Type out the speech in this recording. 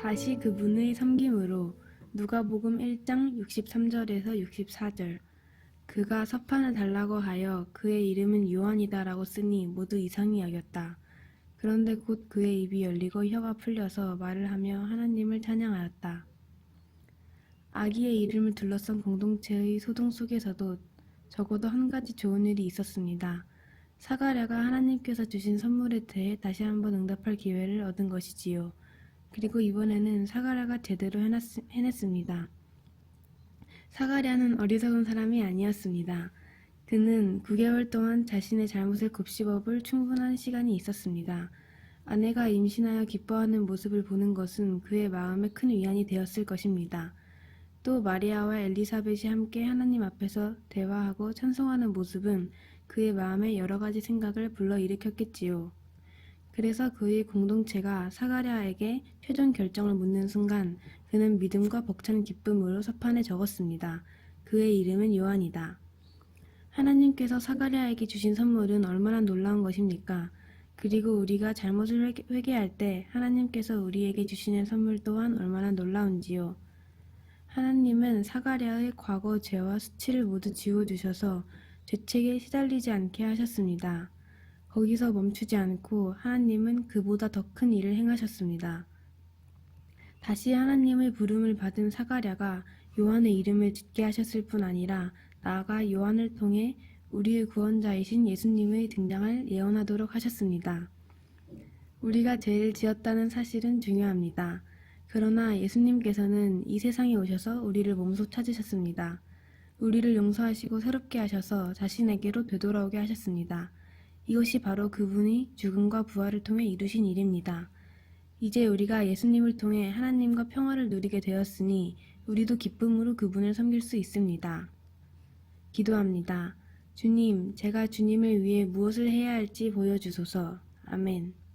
다시 그분의 섬김으로 누가복음 1장 63절에서 64절 그가 서판을 달라고 하여 그의 이름은 요한이다라고 쓰니 모두 이상히 여겼다. 그런데 곧 그의 입이 열리고 혀가 풀려서 말을 하며 하나님을 찬양하였다. 아기의 이름을 둘러싼 공동체의 소동 속에서도 적어도 한 가지 좋은 일이 있었습니다. 사가랴가 하나님께서 주신 선물에 대해 다시 한번 응답할 기회를 얻은 것이지요. 그리고 이번에는 사가랴가 제대로 해놨, 해냈습니다. 사가랴는 어리석은 사람이 아니었습니다. 그는 9개월 동안 자신의 잘못을 곱씹어볼 충분한 시간이 있었습니다. 아내가 임신하여 기뻐하는 모습을 보는 것은 그의 마음에 큰 위안이 되었을 것입니다. 또 마리아와 엘리사벳이 함께 하나님 앞에서 대화하고 찬송하는 모습은 그의 마음에 여러 가지 생각을 불러일으켰겠지요. 그래서 그의 공동체가 사가랴에게 최종 결정을 묻는 순간 그는 믿음과 벅찬 기쁨으로 서판에 적었습니다. 그의 이름은 요한이다. 하나님께서 사가랴에게 주신 선물은 얼마나 놀라운 것입니까? 그리고 우리가 잘못을 회개- 회개할 때 하나님께서 우리에게 주시는 선물 또한 얼마나 놀라운지요. 하나님은 사가랴의 과거 죄와 수치를 모두 지워주셔서 죄책에 시달리지 않게 하셨습니다. 거기서 멈추지 않고 하나님은 그보다 더 큰 일을 행하셨습니다. 다시 하나님의 부름을 받은 사가랴가 요한의 이름을 짓게 하셨을 뿐 아니라 나아가 요한을 통해 우리의 구원자이신 예수님의 등장을 예언하도록 하셨습니다. 우리가 죄를 지었다는 사실은 중요합니다. 그러나 예수님께서는 이 세상에 오셔서 우리를 몸소 찾으셨습니다. 우리를 용서하시고 새롭게 하셔서 자신에게로 되돌아오게 하셨습니다. 이것이 바로 그분이 죽음과 부활을 통해 이루신 일입니다. 이제 우리가 예수님을 통해 하나님과 평화를 누리게 되었으니 우리도 기쁨으로 그분을 섬길 수 있습니다. 기도합니다. 주님, 제가 주님을 위해 무엇을 해야 할지 보여주소서. 아멘.